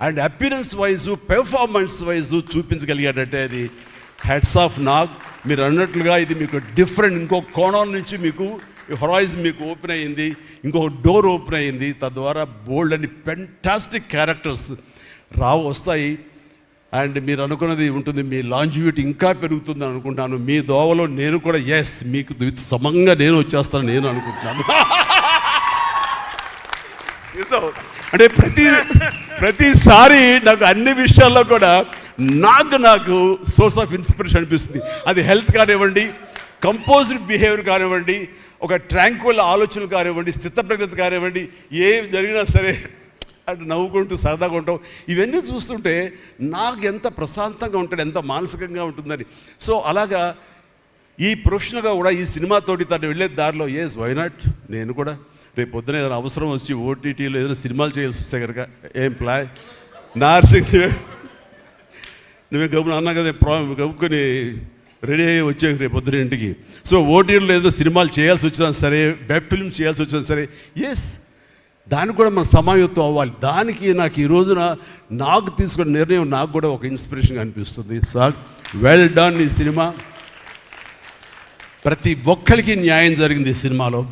And appearance wise performance wise చూపించగలిగాడంటే అది heads of Nag మీరు అన్నట్లుగా ఇది మీకు డిఫరెంట్ ఇంకో కోణం నుంచి మీకు హొరైజ్ మీకు ఓపెన్ అయ్యింది ఇంకో డోర్ ఓపెన్ అయ్యింది తద్వారా బోల్డ్ అని పెంటాస్టిక్ క్యారెక్టర్స్ రావు వస్తాయి. అండ్ మీరు అనుకున్నది ఉంటుంది మీ లాంజివిటీ ఇంకా పెరుగుతుంది అనుకుంటాను. మీ దోవలో నేను కూడా ఎస్ మీకు సమంగా నేను వచ్చేస్తాను నేను అనుకుంటున్నాను. అంటే ప్రతి ప్రతిసారి నాకు అన్ని విషయాల్లో కూడా నాకు నాకు సోర్స్ ఆఫ్ ఇన్స్పిరేషన్ అనిపిస్తుంది. అది హెల్త్ కానివ్వండి కంపోజ్డ్ బిహేవియర్ కానివ్వండి ఒక ట్రాంక్వల్ ఆలోచనలు కానివ్వండి స్థితప్రజ్ఞత కానివ్వండి ఏం జరిగినా సరే అటు నవ్వుకుంటూ సరదాగా ఉంటాం. ఇవన్నీ చూస్తుంటే నాకు ఎంత ప్రశాంతంగా ఉంటాడు ఎంత మానసికంగా ఉంటుందని. సో అలాగా ఈ ప్రొఫెషనల్గా కూడా ఈ సినిమాతోటి తను వెళ్ళే దారిలో ఎస్ వై నాట్ నేను కూడా రేపు పొద్దున ఏదైనా అవసరం వచ్చి ఓటీటీలో ఏదైనా సినిమాలు చేయాల్సి వస్తే కనుక ఏం ప్లాయ్ నార్సింగ్ నువ్వే గబున అన్నా కదా ప్రా గబుకొని రెడీ అయ్యి వచ్చే రేపు పొద్దున ఇంటికి. సో ఓటీటీలో ఏదో సినిమాలు చేయాల్సి వచ్చినా సరే వెబ్ ఫిల్మ్ చేయాల్సి వచ్చినా సరే ఎస్ దానికి కూడా మన సమాయత్వం అవ్వాలి. దానికి నాకు ఈ రోజున నాకు తీసుకున్న నిర్ణయం నాకు కూడా ఒక ఇన్స్పిరేషన్ అనిపిస్తుంది. సార్ వెల్ డన్ ఈ సినిమా. ప్రతి ఒక్కరికి న్యాయం జరిగింది ఈ సినిమాలో.